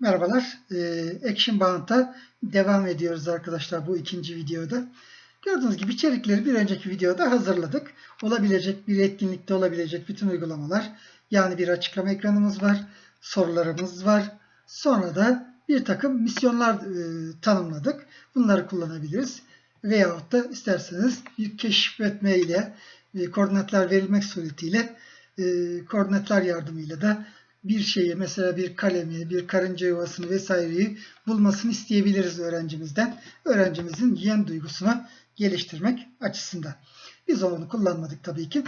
Merhabalar. Ee, Action Bound'a devam ediyoruz arkadaşlar bu ikinci videoda. Gördüğünüz gibi içerikleri bir önceki videoda hazırladık. Olabilecek bir etkinlikte olabilecek bütün uygulamalar. Yani bir açıklama ekranımız var. Sorularımız var. Sonra da bir takım misyonlar e, tanımladık. Bunları kullanabiliriz. Veyahut da isterseniz bir keşfetme ile e, koordinatlar verilmek suretiyle e, koordinatlar yardımıyla da bir şeyi mesela bir kalemi, bir karınca yuvasını vesaireyi bulmasını isteyebiliriz öğrencimizden. Öğrencimizin yem duygusunu geliştirmek açısından. Biz onu kullanmadık tabii ki.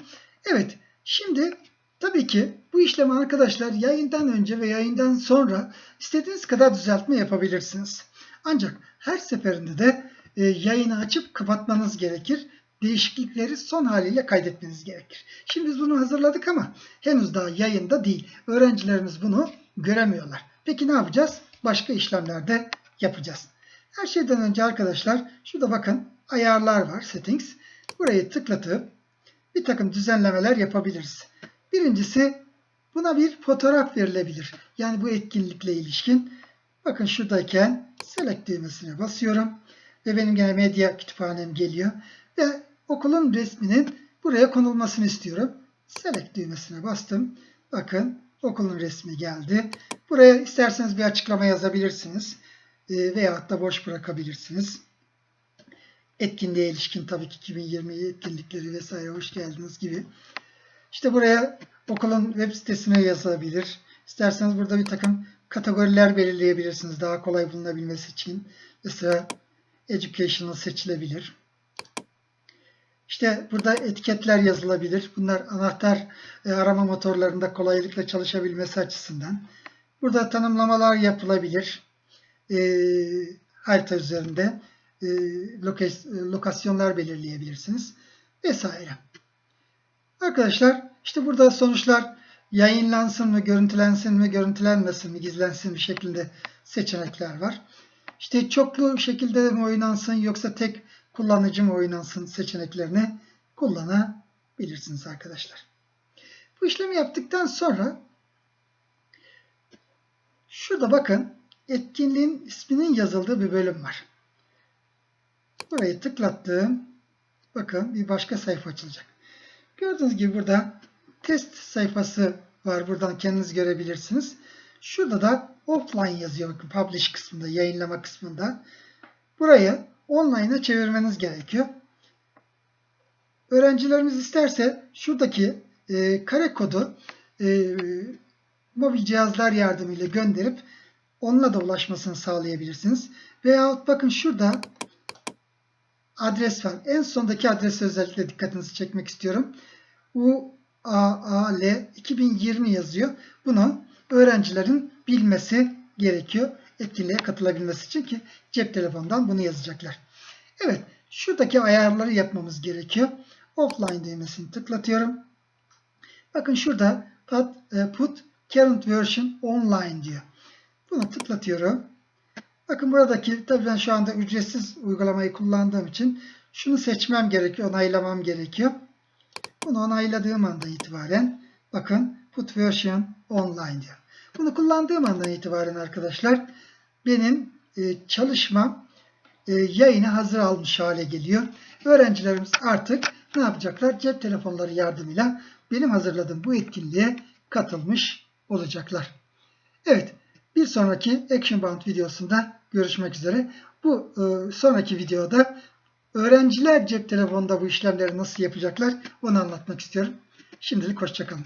Evet, şimdi tabii ki bu işlemi arkadaşlar yayından önce ve yayından sonra istediğiniz kadar düzeltme yapabilirsiniz. Ancak her seferinde de e, yayını açıp kapatmanız gerekir değişiklikleri son haliyle kaydetmeniz gerekir. Şimdi biz bunu hazırladık ama henüz daha yayında değil. Öğrencilerimiz bunu göremiyorlar. Peki ne yapacağız? Başka işlemlerde yapacağız. Her şeyden önce arkadaşlar şurada bakın ayarlar var settings. Burayı tıklatıp bir takım düzenlemeler yapabiliriz. Birincisi buna bir fotoğraf verilebilir. Yani bu etkinlikle ilişkin. Bakın şuradayken select düğmesine basıyorum. Ve benim gene medya kütüphanem geliyor. Ve okulun resminin buraya konulmasını istiyorum. Select düğmesine bastım. Bakın okulun resmi geldi. Buraya isterseniz bir açıklama yazabilirsiniz. E, veyahut da boş bırakabilirsiniz. Etkinliğe ilişkin tabii ki 2020 etkinlikleri vesaire hoş geldiniz gibi. İşte buraya okulun web sitesine yazabilir. İsterseniz burada bir takım kategoriler belirleyebilirsiniz. Daha kolay bulunabilmesi için. Mesela educational seçilebilir. İşte burada etiketler yazılabilir. Bunlar anahtar e, arama motorlarında kolaylıkla çalışabilmesi açısından. Burada tanımlamalar yapılabilir. E, harita üzerinde e, lokasyonlar belirleyebilirsiniz. Vesaire. Arkadaşlar işte burada sonuçlar yayınlansın mı, görüntülensin mi, görüntülenmesin mi, gizlensin mi şeklinde seçenekler var. İşte çoklu şekilde mi oynansın yoksa tek kullanıcı mı oynansın seçeneklerini kullanabilirsiniz arkadaşlar. Bu işlemi yaptıktan sonra şurada bakın etkinliğin isminin yazıldığı bir bölüm var. Burayı tıklattığım bakın bir başka sayfa açılacak. Gördüğünüz gibi burada test sayfası var. Buradan kendiniz görebilirsiniz. Şurada da offline yazıyor. Bakın publish kısmında, yayınlama kısmında. Burayı online'a çevirmeniz gerekiyor. Öğrencilerimiz isterse şuradaki e, kare kodu e, mobil cihazlar yardımıyla gönderip onunla da ulaşmasını sağlayabilirsiniz. Veyahut bakın şurada adres var. En sondaki adrese özellikle dikkatinizi çekmek istiyorum. UAAL 2020 yazıyor. Bunu öğrencilerin bilmesi gerekiyor etkinliğe katılabilmesi için ki cep telefonundan bunu yazacaklar. Evet, şuradaki ayarları yapmamız gerekiyor. Offline düğmesini tıklatıyorum. Bakın şurada put current version online diyor. Bunu tıklatıyorum. Bakın buradaki tabii ben şu anda ücretsiz uygulamayı kullandığım için şunu seçmem gerekiyor, onaylamam gerekiyor. Bunu onayladığım anda itibaren bakın put version online diyor. Bunu kullandığım andan itibaren arkadaşlar benim e, çalışmam e, yayını hazır almış hale geliyor. Öğrencilerimiz artık ne yapacaklar? Cep telefonları yardımıyla benim hazırladığım bu etkinliğe katılmış olacaklar. Evet, bir sonraki Action Bound videosunda görüşmek üzere. Bu e, sonraki videoda öğrenciler cep telefonunda bu işlemleri nasıl yapacaklar onu anlatmak istiyorum. Şimdilik hoşçakalın.